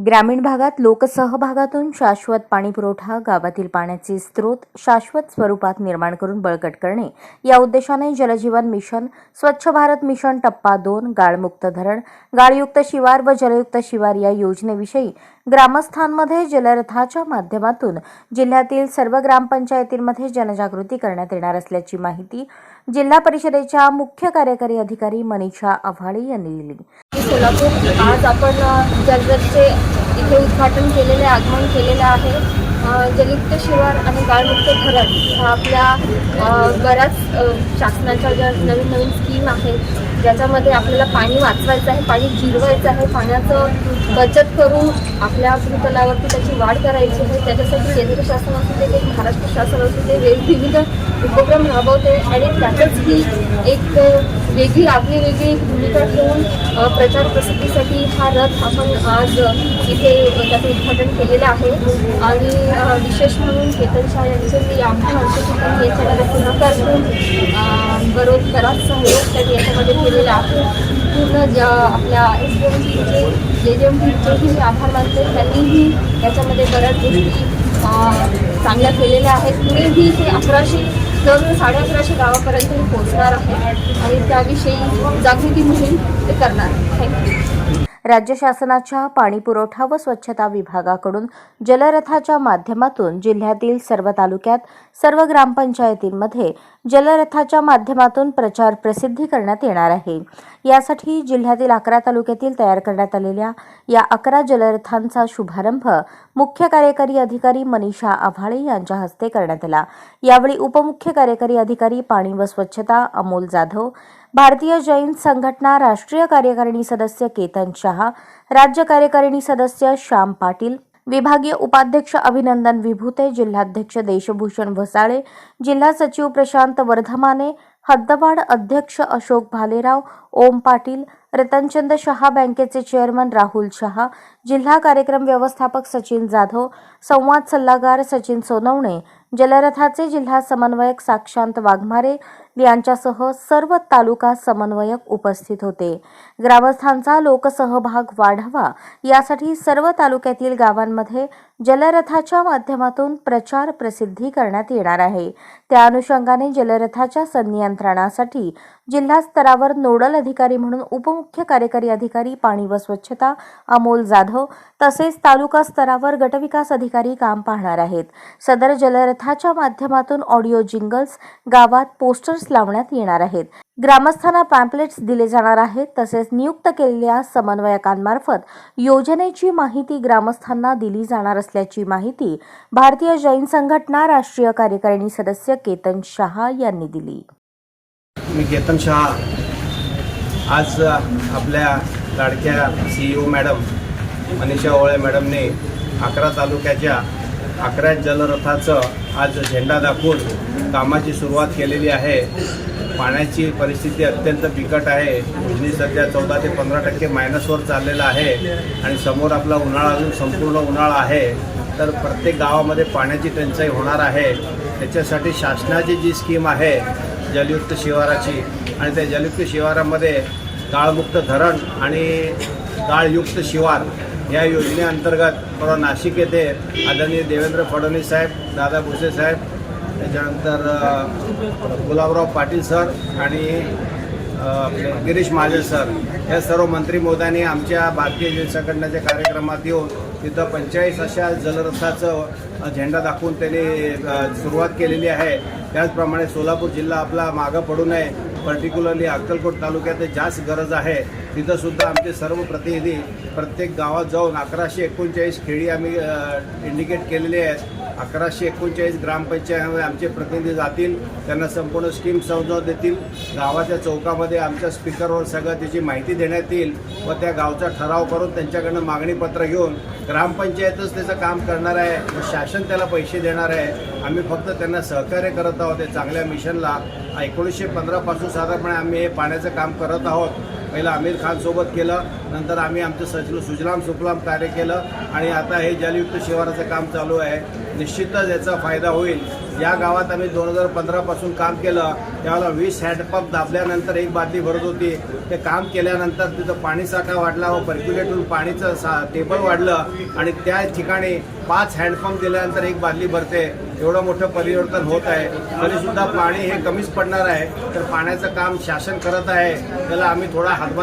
ग्रामीण भागात लोकसहभागातून शाश्वत पाणी पुरवठा गावातील पाण्याचे स्रोत शाश्वत स्वरूपात निर्माण करून बळकट करणे. या उद्देशाने जलजीवन मिशन स्वच्छ भारत मिशन टप्पा दोन गाळमुक्त धरण गाळयुक्त शिवार व जलयुक्त शिवार या योजनेविषयी ग्रामस्थांमध्ये जलरथाच्या माध्यमातून जिल्ह्यातील सर्व ग्रामपंचायतींमध्ये जनजागृती करण्यात येणार असल्याची माहिती जिल्हा परिषदेच्या मुख्य कार्यकारी अधिकारी मनीषा आव्हाळे यांनी दिली. सोलापूर आज आपण अ, जलरथचे इथे उद्घाटन केलेले आगमन केलेलं आहे. जलयुक्त शिवार आणि गाळमुक्त धरण हा आपल्या बऱ्याच शासनाच्या ज्या नवीन नवीन स्कीम आहेत ज्याच्यामध्ये आपल्याला पाणी वाचवायचं आहे पाणी जिरवायचं आहे पाण्याचं बचत करून आपल्या भूतलावरती त्याची वाढ करायची आहे. त्याच्यासाठी केंद्र शासन असू दे की महाराष्ट्र शासन असू दे वेगविविध उपक्रम राबवते. आणि त्यातच ही एक वेगळी आगळी वेगळी भूमिका ठेवून प्रचार प्रसिद्धीसाठी हा रथ आपण आज इथे त्याचं उद्घाटन केलेलं आहे. आणि विशेष म्हणून केतन शाह यांचं मी आमच्या हर्षचिंतन हे पुढाकार पुन्हा अ, बरोबर बराच सहयोग त्यांनी याच्यामध्ये केलेला आहे. पूर्ण ज्या आपल्या एस डी एम टीचे जे जे एम टीचेही मी आभार मानते त्यांनीही याच्यामध्ये बऱ्याच गोष्टी चांगल्या केलेल्या आहेत. पुढेही हे अकराशे जवळजवळ साडे अकराशे गावापर्यंत पोहोचणार आहे आणि त्याविषयी जागृती मोहीम ते करणार थँक्यू राज्य शासनाच्या पाणी पुरवठा व स्वच्छता विभागाकडून जलरथाच्या माध्यमातून जिल्ह्यातील सर्व तालुक्यात सर्व ग्रामपंचायतींमध्ये जलरथाच्या माध्यमातून प्रचार प्रसिद्धी करण्यात येणार आहे. यासाठी जिल्ह्यातील अकरा तालुक्यातील तयार करण्यात आलेल्या या अकरा जलरथांचा शुभारंभ मुख्य कार्यकारी अधिकारी मनीषा आव्हाळे यांच्या हस्ते करण्यात आला. यावेळी उपमुख्य कार्यकारी अधिकारी पाणी व स्वच्छता अमोल जाधव भारतीय जैन संघटना राष्ट्रीय कार्यकारिणी सदस्य केतन शहा राज्य कार्यकारिणी सदस्य श्याम पाटील विभागीय उपाध्यक्ष अभिनंदन विभूते जिल्हाध्यक्ष देशभूषण वसाळे जिल्हा सचिव प्रशांत वर्धमाने हद्दवाड अध्यक्ष अशोक भालेराव ओम पाटील रतनचंद शहा बँकेचे चेअरमन राहुल शहा जिल्हा कार्यक्रम व्यवस्थापक सचिन जाधव संवाद सल्लागार सचिन सोनवणे जलरथाचे जिल्हा समन्वयक साक्षांत वाघमारे यांच्यासह सर्व तालुका समन्वयक उपस्थित होते. ग्रामस्थांचा लोकसहभाग वाढावा यासाठी सर्व तालुक्यातील गावांमध्ये जलरथाच्या माध्यमातून प्रचार प्रसिद्धी करण्यात येणार आहे. त्या अनुषंगाने जलरथाच्या संनियंत्रणासाठी जिल्हा स्तरावर नोडल अधिकारी म्हणून उपमुख्य कार्यकारी अधिकारी पाणी व स्वच्छता अमोल जाधव तसेच तालुका स्तरावर गटविकास अधिकारी काम पाहणार आहेत. सदर जलरथ जलरथाच्या माध्यमातून ऑडिओ जिंगल्स गावात पोस्टर्स लावण्यात येणार आहेत. ग्रामस्थांना पॅम्पलेट्स दिले जाणार आहेत तसेच नियुक्त केलेल्या समन्वयकांमार्फत योजनेची माहिती ग्रामस्थांना दिली जाणार असल्याची माहिती भारतीय जैन संघटना राष्ट्रीय कार्यकारिणी सदस्य केतन शहा यांनी दिली. मी केतन शहा. आज आपल्या लाडक्या सीईओ मॅडम मनीषा ओळे मॅडमने अकरा तालुक्याच्या अकरा जलरथाचं आज झेंडा दाखवून कामाची सुरुवात केलेली आहे. पाण्याची परिस्थिती अत्यंत बिकट आहे. उजनी सध्या चौदा ते पंधरा टक्के मायनसवर चाललेला आहे आणि समोर आपला उन्हाळा अजून संपूर्ण उन्हाळा आहे. तर प्रत्येक गावामध्ये पाण्याची टंचाई होणार आहे. त्याच्यासाठी शासनाची जी स्कीम आहे जलयुक्त शिवाराची आणि त्या जलयुक्त शिवारामध्ये गाळमुक्त धरण आणि गाळयुक्त शिवार या योजनेअंतर्गत परवा नाशिक येथे आदरणीय देवेंद्र फडणवीस साहेब दादा भुसे साहेब त्याच्यानंतर गुलाबराव पाटील सर आणि गिरीश महाजन सर. या सर्व मंत्री मोदांनी आमच्या भारतीय जन संघटनेच्या कार्यक्रमात येऊन तिथं पंचेचाळीस अशा जलरथाचं झेंडा दाखवून त्यांनी सुरुवात केलेली आहे. त्याचप्रमाणे सोलापूर जिल्हा आपला मागं पडू नये. पर्टिक्युलरली अक्कलकोट तालुक्यात जास्त गरज आहे. तिथं सुद्धा आमचे सर्व प्रतिनिधी प्रत्येक गावात जाऊन अकराशे एकोणचाळीस खेळी आम्ही इंडिकेट केलेले आहेत. अकराशे एकोणचाळीस ग्रामपंचायतीमध्ये आमचे प्रतिनिधी जातील त्यांना संपूर्ण स्कीम समजावून देतील. गावाच्या चौकामध्ये आमच्या स्पीकरवर सगळं त्याची माहिती देण्यात येईल व त्या गावचा ठराव करून त्यांच्याकडनं मागणीपत्र घेऊन ग्रामपंचायतच त्याचं काम करणार आहे व शासन त्याला पैसे देणार आहे. आम्ही फक्त त्यांना सहकार्य करत आहोत या चांगल्या मिशनला. एकोणीसशे पंधरापासून साधारणपणे आम्ही हे पाण्याचं काम करत आहोत. पहिलं आमिर खानसोबत केलं नंतर आम्ही आमचं सजल सुजलाम सुफलाम कार्य केलं आणि आता हे जलयुक्त शिवाराचं काम चालू आहे. निश्चितच याचा फायदा होईल. या गावात आम्ही दोन हजार पंधरापासून काम केलं. त्यावेळेला वीस हँडपंप दाबल्यानंतर एक बादली भरत होती. ते काम केल्यानंतर तिथं पाणीसाठा वाढला व पर्क्युलेटून पाणीचं सा टेबल वाढलं आणि त्या ठिकाणी पाच हँडपंप दिल्यानंतर एक बादली भरते. एवढं मोठं परिवर्तन होत आहे तरीसुद्धा पाणी हे कमीच पडणार आहे. तर पाण्याचं काम शासन करत आहे त्याला आम्ही थोडा हातभार